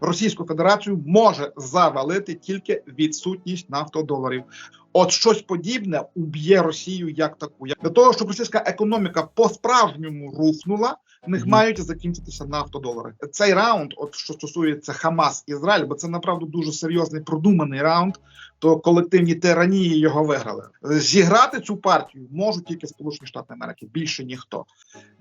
Російську Федерацію може завалити тільки відсутність нафтодоларів. От щось подібне уб'є Росію як таку. Для того, щоб російська економіка по-справжньому рухнула, в них мають закінчитися нафтодолари. Цей раунд, от що стосується Хамас Ізраїль, бо це направду дуже серйозний продуманий раунд. То колективні тиранії його виграли. Зіграти цю партію можуть тільки Сполучені Штати Америки, більше ніхто.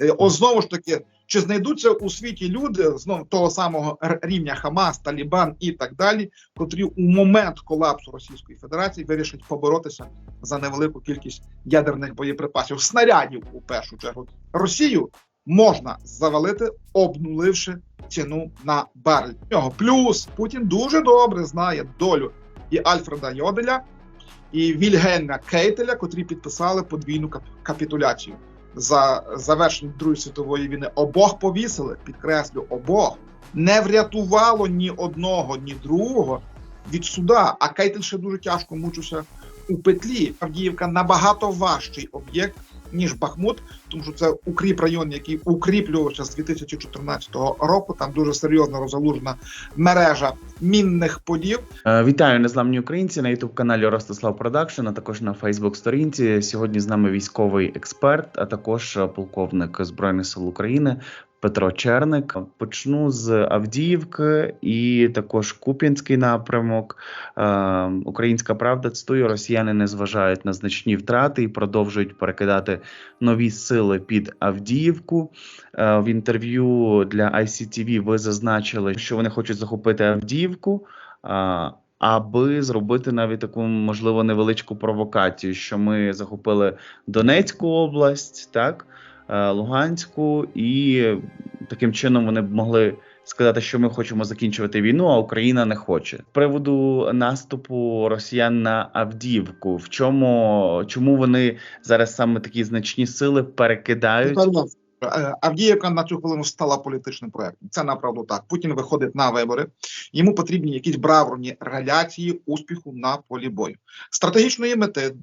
Е, О, знову ж таки, чи знайдуться у світі люди знову того самого рівня Хамас, Талібан і так далі, котрі у момент колапсу Російської Федерації вирішать поборотися за невелику кількість ядерних боєприпасів, снарядів у першу чергу. Росію можна завалити, обнуливши ціну на барель. Нього плюс Путін дуже добре знає долю і Альфреда Йоделя, і Вільгельма Кейтеля, котрі підписали подвійну капітуляцію. За завершення Другої світової війни обох повісили, підкреслю, обох не врятувало ні одного, ні другого від суда. А Кейтель ще дуже тяжко мучився у петлі. Авдіївка набагато важчий об'єкт ніж Бахмут, тому що це укріп район, який укріплювався з 2014 року. Там дуже серйозно розгалужена мережа мінних полів. Е, Вітаю незламні українці на youtube каналі Ростислав Продакшн, а також на Фейсбук сторінці. Сьогодні з нами військовий експерт, а також е, полковник Збройних сил України Петро Черник. Почну з Авдіївки і також Куп'янський напрямок. Е, Українська правда цитую, росіяни не зважають на значні втрати і продовжують перекидати нові сили під Авдіївку. Е, В інтерв'ю для ICTV ви зазначили, що вони хочуть захопити Авдіївку. а, Аби зробити навіть таку можливо невеличку провокацію, що ми захопили Донецьку область, так е, Луганську, і таким чином вони б могли сказати, що ми хочемо закінчувати війну, а Україна не хоче. З приводу наступу росіян на Авдіївку, в чому чому вони зараз саме такі значні сили перекидають? Е, Авдіївка на цю хвилину стала політичним проектом. Це направду так. Путін виходить на вибори. Йому потрібні якісь бравурні реляції успіху на полі бою. Стратегічної мети е,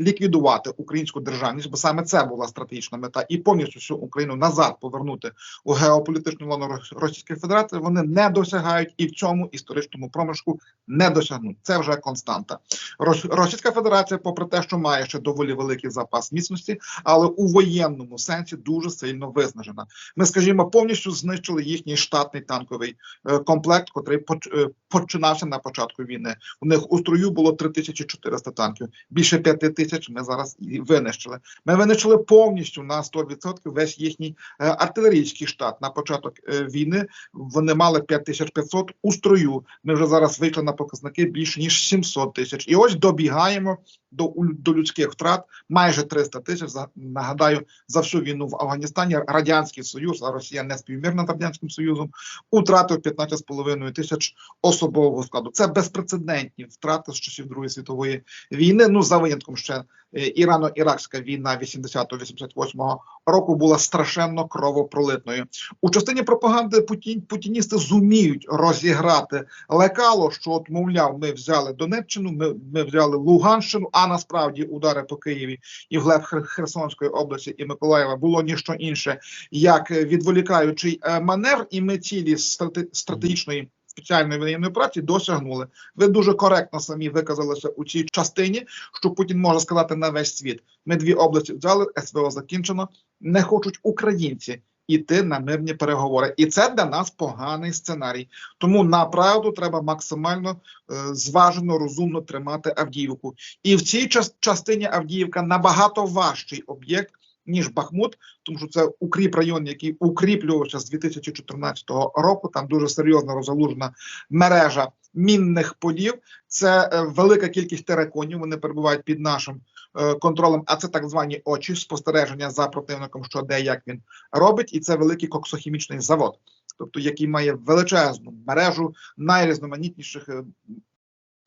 ліквідувати українську державність, бо саме це була стратегічна мета, і повністю всю Україну назад повернути у геополітичну Рос- Російської Федерації. Вони не досягають і в цьому історичному проміжку не досягнуть. Це вже константа. Рос- Російська Федерація, попри те, що має ще доволі великий запас міцності, але у воєнному сенсі дуже сильно виснажена. Ми, скажімо, повністю знищили їхній штатний танковий е, комплект, котрий е, починався на початку війни. У них у строю було 3400 танків. Більше 5 тисяч ми зараз і винищили. Ми винищили повністю на 100% весь їхній е, артилерійський штат. На початок е, війни вони мали 5500 у строю. Ми вже зараз вийшли на показники більше ніж 700 тисяч. І ось добігаємо до, до людських втрат майже 300 тисяч. Нагадаю, за всю війну в Афганістані Радянський Союз, а Росія не співмірна з Радянським Союзом, утратив 15,5 тисяч особового складу. Це безпрецедентні втрати з часів Другої світової війни. Ну за винятком ще е, Ірано-Іракська війна 80-88 року була страшенно кровопролитною. У частині пропаганди Путін, путіністи зуміють розіграти лекало, що от мовляв, ми взяли Донеччину, ми, ми взяли Луганщину, а насправді удари по Києві і вглеб Хер- Херсонської області і Миколаєва було ніщо інше, як е, відволікаючий е, маневр, і ми цілі страте- стратегічної. Спеціальної воєнної операції досягнули. Ви дуже коректно самі виказалися у цій частині, що Путін може сказати на весь світ. Ми дві області взяли, СВО закінчено. Не хочуть українці іти на мирні переговори, і це для нас поганий сценарій. Тому направду треба максимально е, зважено, розумно тримати Авдіївку. І в цій час- частині Авдіївка набагато важчий об'єкт. Ніж Бахмут, тому що це укріп район, який укріплювався з 2014 року. Там дуже серйозно розгалужена мережа мінних полів. Це е, велика кількість тераконів. Вони перебувають під нашим е, контролем. А це так звані очі спостереження за противником, що де як він робить, і це великий коксохімічний завод, тобто який має величезну мережу найрізноманітніших.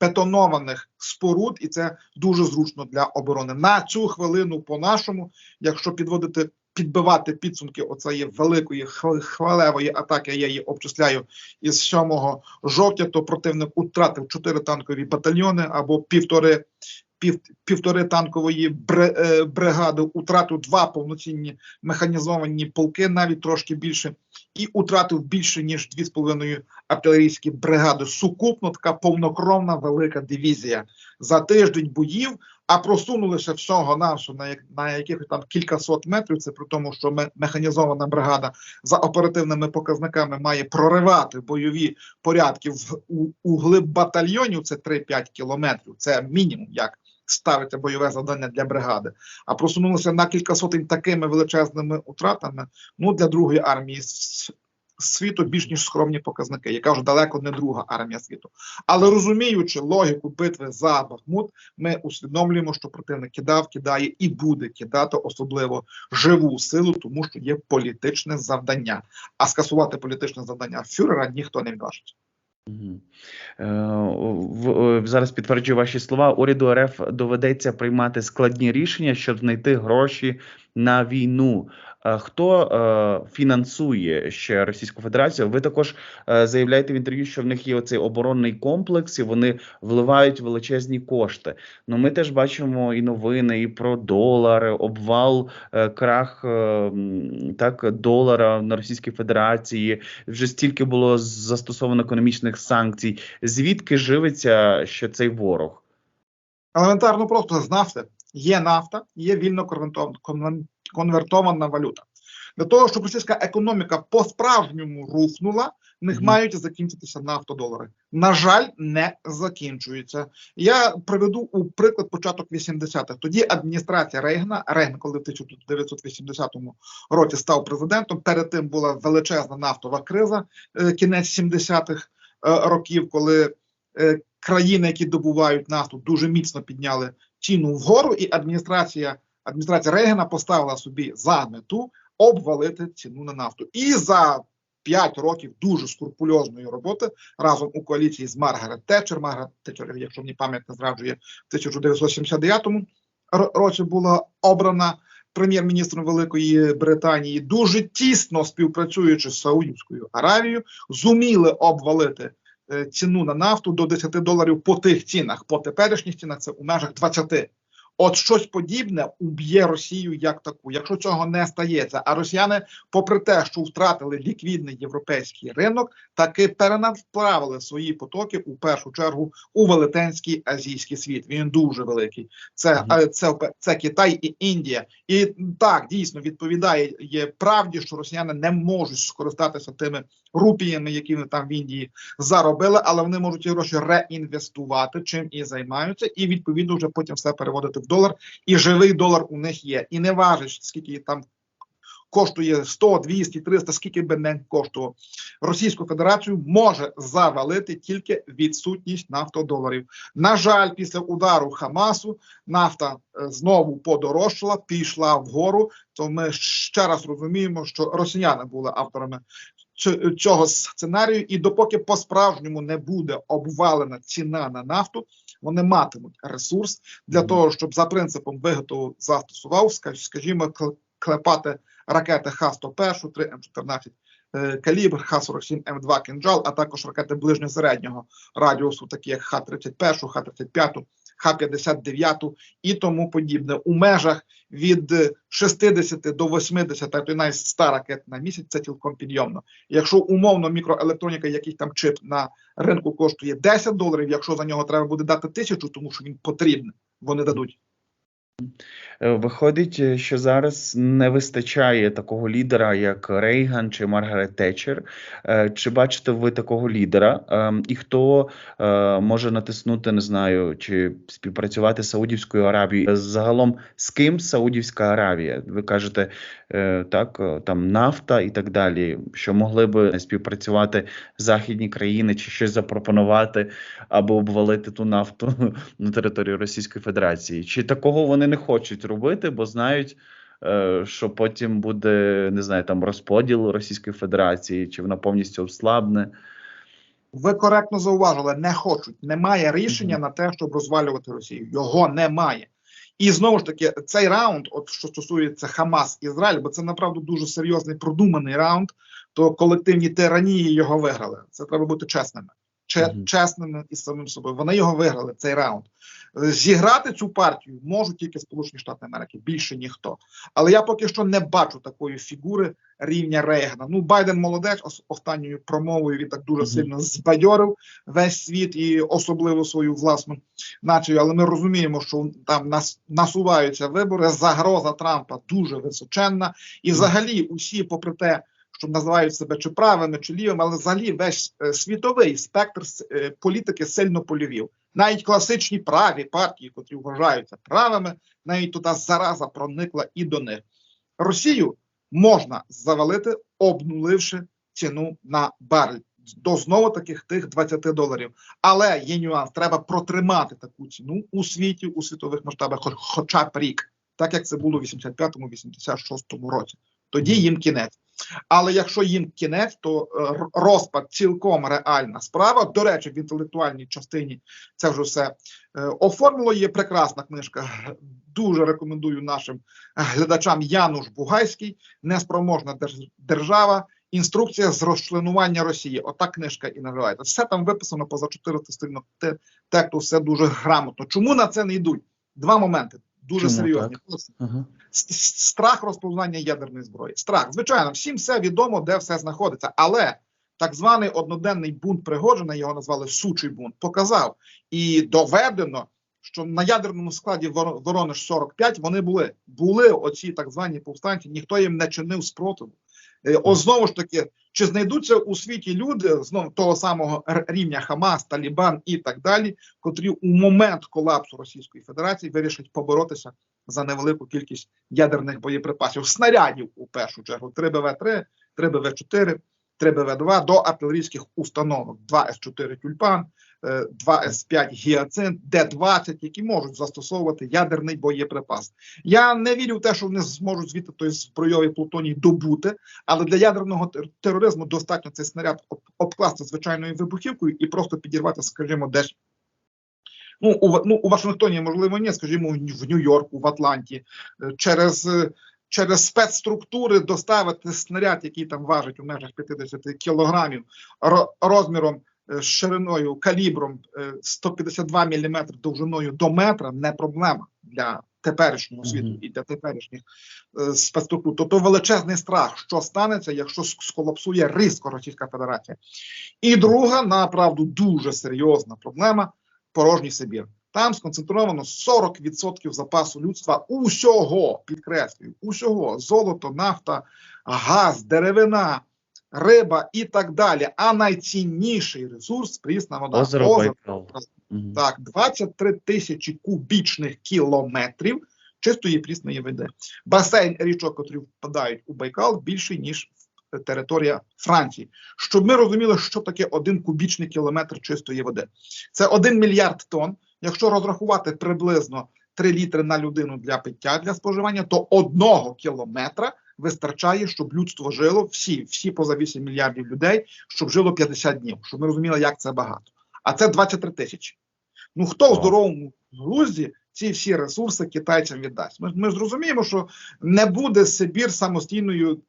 Бетонованих споруд, і це дуже зручно для оборони. На цю хвилину, по-нашому, якщо підводити, підбивати підсумки оцеї великої хвал- хвалевої атаки, я її обчисляю із 7 жовтня, то противник втратив 4 танкові батальйони або півтори. Пів, півтори танкової е, бригади, утрату два повноцінні механізовані полки, навіть трошки більше, і утратив більше ніж 2,5 артилерійські бригади. Сукупно така повнокровна велика дивізія за тиждень боїв. А просунулися всього нашого на як на якихось там кількасот метрів. Це при тому, що ме- механізована бригада за оперативними показниками має проривати бойові порядки в у, у глиб батальйонів. Це 3-5 кілометрів. Це мінімум, як ставиться бойове завдання для бригади. А просунулися на кілька сотень такими величезними втратами. Ну для другої армії світу більш ніж скромні показники. Я кажу, далеко не друга армія світу. Але розуміючи логіку битви за Бахмут, ми усвідомлюємо, що противник кидав, кидає і буде кидати особливо живу силу, тому що є політичне завдання. А скасувати політичне завдання фюрера ніхто не відважить. Е, е, Зараз підтверджую ваші слова. Уряду РФ доведеться приймати складні рішення, щоб знайти гроші на війну. Е, Хто е, фінансує ще Російську Федерацію? Ви також е, заявляєте в інтерв'ю, що в них є оцей оборонний комплекс, і вони вливають величезні кошти. Ну ми теж бачимо і новини, і про долар, обвал, крах так долара на Російській Федерації. Вже стільки було застосовано економічних санкцій. Звідки живиться ще цей ворог? Елементарно просто з нафти. Є нафта, є вільно конвертов- конвертована валюта. Для того, щоб російська економіка по-справжньому рухнула, в них Мгм. мають закінчитися нафтодолари. На жаль, не закінчуються. Я приведу у приклад початок 80-х. Тоді адміністрація Рейгана, Рейган, коли в 1980 році став президентом, перед тим була величезна нафтова криза, е, кінець 70-х е, років, коли е, країни, які добувають нафту, дуже міцно підняли ціну вгору, і адміністрація адміністрація Рейгана поставила собі за мету обвалити ціну на нафту. І за 5 років дуже скрупульозної роботи разом у коаліції з Маргарет Тетчер. Маргарет Тетчер, якщо мені пам'ять не зраджує, в 1979 ро- році була обрана прем'єр-міністром Великої Британії, дуже тісно співпрацюючи з Саудівською Аравією, зуміли обвалити ціну на нафту до 10 доларів по тих цінах. По теперішніх цінах це у межах 20. От щось подібне уб'є Росію як таку, якщо цього не стається. А росіяни, попри те, що втратили ліквідний європейський ринок, таки перенаправили свої потоки у першу чергу у велетенський азійський світ. Він дуже великий. Це, е, це, це Китай і Індія. І так дійсно відповідає є правді, що росіяни не можуть скористатися тими рупіями, які вони там в Індії заробили, але вони можуть ці гроші реінвестувати, чим і займаються, і відповідно вже потім все переводити в долар. І живий долар у них є. І не важить, скільки там коштує 100, 200, 300, скільки би не коштував. Російську Федерацію може завалити тільки відсутність нафтодоларів. На жаль, після удару Хамасу нафта е, знову подорожчала, пішла вгору. То ми ще раз розуміємо, що росіяни були авторами цього сценарію, і допоки по-справжньому не буде обвалена ціна на нафту, вони матимуть ресурс для того, щоб за принципом виготову застосував, скажімо, кл- клепати ракети Х-101, 3 М14 е, калібр, Х-47, М2 «Кинджал», а також ракети ближньо-середнього радіусу, такі як Х-31, Х-35, Х-59 і тому подібне. У межах від е, 60 до 80, то навіть 100 ракет на місяць, це цілком підйомно. Якщо умовно мікроелектроніка, який там чип на ринку коштує 10 доларів, якщо за нього треба буде дати тисячу, тому що він потрібен, вони дадуть. Е, Виходить, е, що зараз не вистачає такого лідера, як Рейган чи Маргарет Тетчер. Е, Чи бачите ви такого лідера? Ем, І хто може натиснути, не знаю, чи співпрацювати з Саудівською Аравією? Загалом з ким Саудівська Аравія? Ви кажете, так, е, там нафта і так далі, що могли би співпрацювати західні країни чи щось запропонувати або обвалити ту нафту на території Російської Федерації. Чи такого вони не хочуть робити, бо знають, е, що потім буде не знаю, там розподіл Російської Федерації, чи вона повністю ослабне? Ви коректно зауважили, не хочуть. Немає рішення Мгм. на те, щоб розвалювати Росію. Його немає. І знову ж таки, цей раунд, от що стосується Хамас Ізраїль, бо це направду дуже серйозний продуманий раунд, то колективні тиранії його виграли. Це треба бути чесними. че- чесними із самим собою. Вони його виграли цей раунд. Е, Зіграти цю партію можуть тільки Сполучені Штати Америки, більше ніхто. Але я поки що не бачу такої фігури рівня Рейгана. Ну, Байден молодець, ос- останньою промовою він так дуже Мгм. сильно збадьорив весь світ і особливо свою власну націю. Але ми розуміємо, що там нас насуваються вибори. Загроза Трампа дуже височенна, і взагалі усі, попри те. Що називають себе чи правими, чи лівими, але взагалі весь е, світовий спектр е, політики сильно полівів. Навіть класичні праві партії, котрі вважаються правими, навіть туди зараза проникла і до них. Росію можна завалити, обнуливши ціну на барель до знову таких тих 20 доларів. Але є нюанс: треба протримати таку ціну у світі, у світових масштабах, хоч- хоча б рік, так як це було в 85-86 році. Тоді їм кінець. Але якщо їм кінець, то е, розпад цілком реальна справа. До речі, в інтелектуальній частині це вже все е, оформило. Є прекрасна книжка. Дуже рекомендую нашим глядачам Януш Бугайський, неспроможна держава. Інструкція з розчленування Росії. Ота книжка і називається. Все там виписано поза 400 сторінок те- тексту, все дуже грамотно. Чому на це не йдуть? Два моменти дуже Чому серйозні. Ага. Страх розповзання ядерної зброї. Страх, звичайно, всім все відомо, де все знаходиться. Але так званий одноденний бунт Пригоджина, його назвали сучий бунт, показав і доведено, що на ядерному складі Воро- Воронеж 45 вони були. Були оці так звані повстанці, ніхто їм не чинив спротиву. Е, О, знову ж таки, чи знайдуться у світі люди знову того самого рівня Хамас, Талібан і так далі, котрі у момент колапсу Російської Федерації вирішать поборотися за невелику кількість ядерних боєприпасів, снарядів у першу чергу. 3 БВ-3, 3 БВ-4, 3 БВ-2 до артилерійських установок 2 С-4 Тюльпан, е, 2 С-5 Гіацинт, Д-20, які можуть застосовувати ядерний боєприпас. Я не вірю в те, що вони зможуть звідти той збройовий плутоній добути, але для ядерного тероризму достатньо цей снаряд обкласти звичайною вибухівкою і просто підірвати, скажімо, десь. Ну, у, ну, у Вашингтоні, можливо, ні, скажімо, в Нью-Йорку, в Атланті, е, через, е, через спецструктури доставити снаряд, який там важить у межах 50 кілограмів, розміром, е, шириною, калібром е, 152 мм довжиною до метра, не проблема для теперішнього світу і для теперішніх е, спецструктур. Тобто величезний страх, що станеться, якщо сколапсує різко Російська Федерація. І друга, направду, дуже серйозна проблема порожній Сибір. Там сконцентровано 40% запасу людства усього, підкреслюю, усього золото, нафта, газ, деревина, риба і так далі. А найцінніший ресурс прісна вода. Озеро Байкал. Мгм. Так, 23 тисячі кубічних кілометрів чистої прісної води. Басейн річок, котрі впадають у Байкал, більший ніж територія Франції. Щоб ми розуміли, що таке один кубічний кілометр чистої води. Це 1 мільярд тонн. Якщо розрахувати приблизно 3 літри на людину для пиття для споживання, то одного кілометра вистачає, щоб людство жило всі, всі поза 8 мільярдів людей, щоб жило 50 днів. Щоб ми розуміли, як це багато. А це 23 тисячі. Ну хто в здоровому глузді ці всі ресурси китайцям віддасть? Ми, ми ж розуміємо, що не буде Сибір самостійною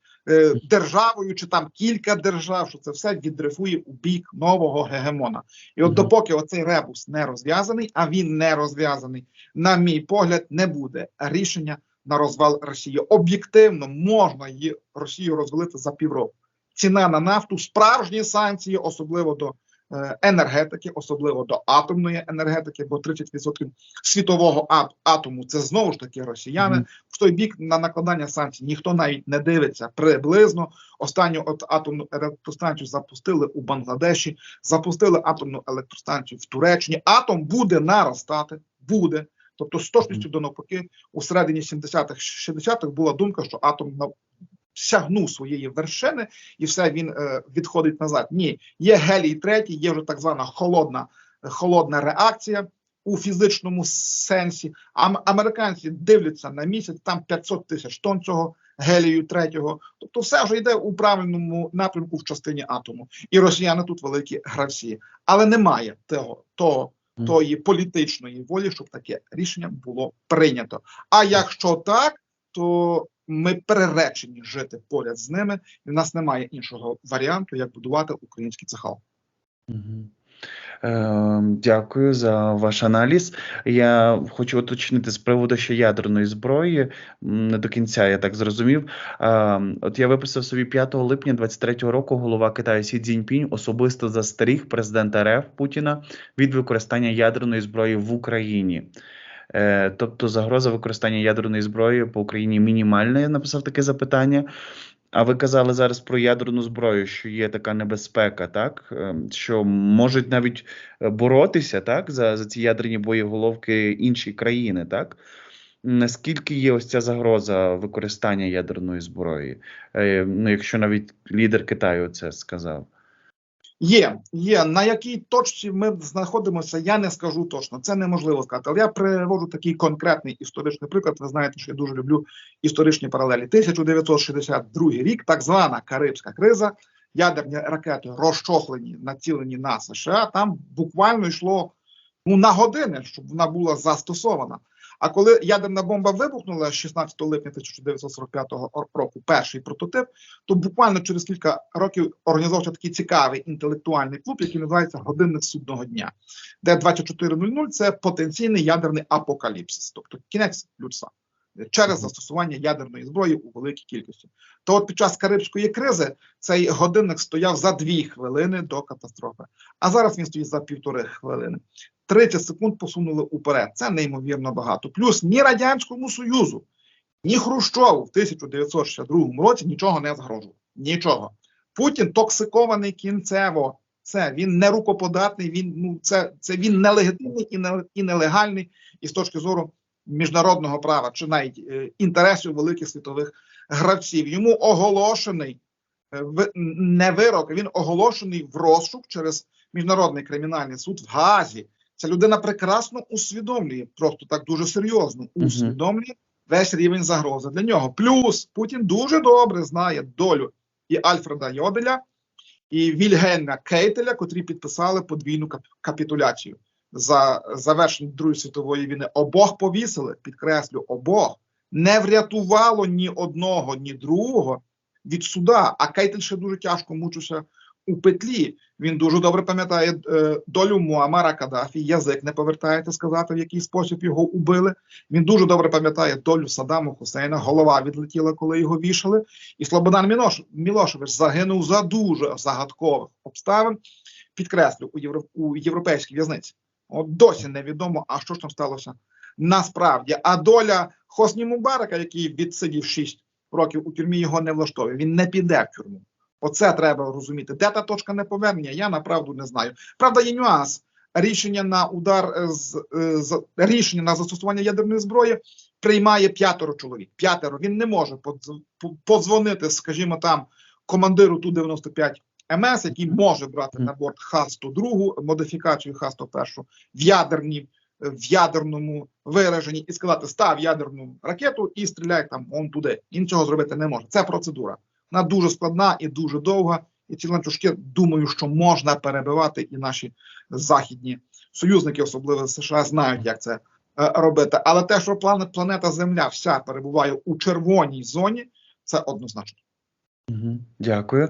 державою, чи там кілька держав, що це все віддрифує у бік нового гегемона. І от допоки оцей ребус не розв'язаний, а він не розв'язаний, на мій погляд, не буде рішення на розвал Росії. Об'єктивно можна її Росію розвалити за півроку. Ціна на нафту, справжні санкції, особливо до е, енергетики, особливо до атомної енергетики, бо 30% світового атому це знову ж таки росіяни. В той бік на накладання санкцій ніхто навіть не дивиться приблизно. Останню от атомну електростанцію запустили у Бангладеші, запустили атомну електростанцію в Туреччині. Атом буде наростати, буде. Тобто, з точністю до навпаки, у середині 70-х, 60-х була думка, що атом сягнув своєї вершини, і все він е, відходить назад. Ні, є гелій третій, є вже так звана холодна, холодна реакція у фізичному сенсі. Ам- американці дивляться на місяць, там 500 тисяч тонн цього гелію третього. Тобто, все вже йде у правильному напрямку в частині атому. І росіяни тут великі гравці, але немає того, того тої політичної волі, щоб таке рішення було прийнято. А якщо так, то ми переречені жити поряд з ними, і в нас немає іншого варіанту, як будувати український цехал. Е, Дякую за ваш аналіз. Я хочу уточнити з приводу ще ядерної зброї. Не до кінця я так зрозумів. Е, От я виписав собі 5 липня 23-го року голова Китаю Сі Цзіньпінь особисто застеріг президента РФ Путіна від використання ядерної зброї в Україні. Е, Тобто загроза використання ядерної зброї по Україні мінімальна. Я написав таке запитання. А ви казали зараз про ядерну зброю, що є така небезпека, так Е, що можуть навіть е, боротися так за, за ці ядерні боєголовки інші країни, так? Наскільки є ось ця загроза використання ядерної зброї? Ну, якщо навіть лідер Китаю це сказав. Є, є. На якій точці ми знаходимося, я не скажу точно. Це неможливо сказати. Але я приводжу такий конкретний історичний приклад. Ви знаєте, що я дуже люблю історичні паралелі. 1962 рік, так звана Карибська криза, ядерні ракети розчохлені, націлені на США. Там буквально йшло ну, на години, щоб вона була застосована. А коли ядерна бомба вибухнула 16 липня 1945 року, перший прототип, то буквально через кілька років організовувався такий цікавий інтелектуальний клуб, який називається Годинник судного дня, де 24.00 – це потенційний ядерний апокаліпсис, тобто кінець людства через застосування ядерної зброї у великій кількості. То от під час Карибської кризи цей годинник стояв за дві хвилини до катастрофи, а зараз він стоїть за півтори хвилини. 30 секунд посунули уперед. Це неймовірно багато. Плюс ні Радянському Союзу, ні Хрущову в 1962 році нічого не загрожував. Нічого. Путін токсикований кінцево. Це він не рукоподатний, він ну це, це він нелегітимний і, не, і нелегальний і з точки зору міжнародного права чи навіть е, інтересів великих світових гравців. Йому оголошений е, не вирок, він оголошений в розшук через міжнародний кримінальний суд в Гаазі. Ця людина прекрасно усвідомлює, просто так дуже серйозно усвідомлює весь рівень загрози для нього. Плюс Путін дуже добре знає долю і Альфреда Йоделя, і Вільгельма Кейтеля, котрі підписали подвійну кап- капітуляцію за завершення Другої світової війни. Обох повісили, підкреслю, обох не врятувало ні одного, ні другого від суда. А Кейтель ще дуже тяжко мучився у петлі. Він дуже добре пам'ятає е, долю Муамара Каддафі. Язик не повертаєте сказати, в який спосіб його убили. Він дуже добре пам'ятає долю Саддаму Хусейна. Голова відлетіла, коли його вішали. І Слободан Мілошевич загинув за дуже загадкових обставин. Підкреслю у, євро, у європейській в'язниці. От досі невідомо, а що ж там сталося насправді. А доля Хосні Мубарака, який відсидів 6 років у тюрмі, його не влаштовує. Він не піде в тюрму. Оце треба розуміти. Де та точка неповернення? Я направду не знаю. Правда, є нюанс. Рішення на удар е, з, е, з рішення на застосування ядерної зброї приймає п'ятеро чоловік. П'ятеро він не може подз- подзвонити, скажімо, там командиру ту 95 МС, який може брати на борт Х-102, модифікацію Х-101 в ядерній в ядерному вираженні і сказати став ядерну ракету і стріляй там он туди. Він цього зробити не може. Це процедура. Вона дуже складна і дуже довга. І ці ланцюжки, думаю, що можна перебивати, і наші західні союзники, особливо США, знають, як це е, робити. Але те, що планета, планета Земля вся перебуває у червоній зоні, це однозначно. Дякую.